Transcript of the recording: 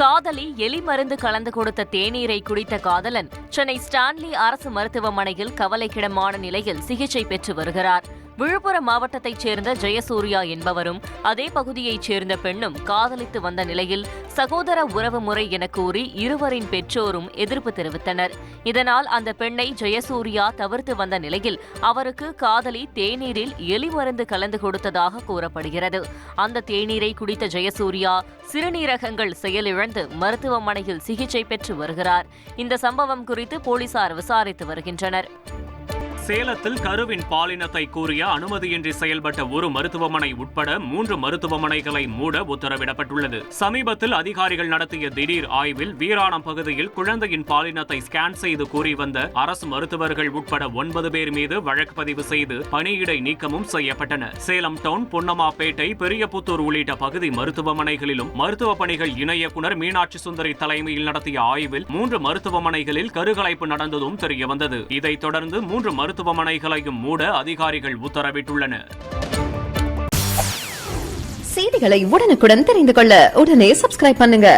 காதலி எலி மருந்து கலந்து கொடுத்த தேநீரை குடித்த காதலன் சென்னை ஸ்டான்லி அரசு மருத்துவமனையில் கவலைக்கிடமான நிலையில் சிகிச்சை பெற்று வருகிறார். விழுப்புரம் மாவட்டத்தைச் சேர்ந்த ஜெயசூர்யா என்பவரும் அதே பகுதியைச் சேர்ந்த பெண்ணும் காதலித்து வந்த நிலையில் சகோதர உறவு முறை என கூறி இருவரின் பெற்றோரும் எதிர்ப்பு தெரிவித்தனர். இதனால் அந்த பெண்ணை ஜெயசூர்யா தவிர்த்து வந்த நிலையில் அவருக்கு காதலி தேநீரில் எலி மருந்து கலந்து கொடுத்ததாக கூறப்படுகிறது. அந்த தேநீரை குடித்த ஜெயசூர்யா சிறுநீரகங்கள் செயலிழந்து மருத்துவமனையில் சிகிச்சை பெற்று வருகிறார். இந்த சம்பவம் குறித்து போலீசார் விசாரித்து வருகின்றனர். சேலத்தில் கருவின் பாலினத்தை கூறிய அனுமதியின்றி செயல்பட்ட ஒரு மருத்துவமனை உட்பட மூன்று மருத்துவமனைகளை மூட உத்தரவிடப்பட்டுள்ளது. சமீபத்தில் அதிகாரிகள் நடத்திய திடீர் ஆய்வில் வீராணம் பகுதியில் குழந்தையின் பாலினத்தை ஸ்கேன் செய்து கூறி வந்த அரசு மருத்துவர்கள் உட்பட ஒன்பது பேர் மீது வழக்கு பதிவு செய்து பணியிடை நீக்கமும் செய்யப்பட்டன. சேலம் டவுன் பொன்னமாப்பேட்டை பெரியபுத்தூர் உள்ளிட்ட பகுதி மருத்துவமனைகளிலும் மருத்துவ பணிகள் இணை இயக்குநர் மீனாட்சி சுந்தரி தலைமையில் நடத்திய ஆய்வில் மூன்று மருத்துவமனைகளில் கருகலைப்பு நடந்ததும் தெரியவந்தது. இதைத் தொடர்ந்து மூன்று மருத்துவமனைகளையும் மூட அதிகாரிகள் உத்தரவிட்டுள்ளனர். செய்திகளை உடனுக்குடன் தெரிந்து கொள்ள உடனே சப்ஸ்கிரைப் பண்ணுங்க.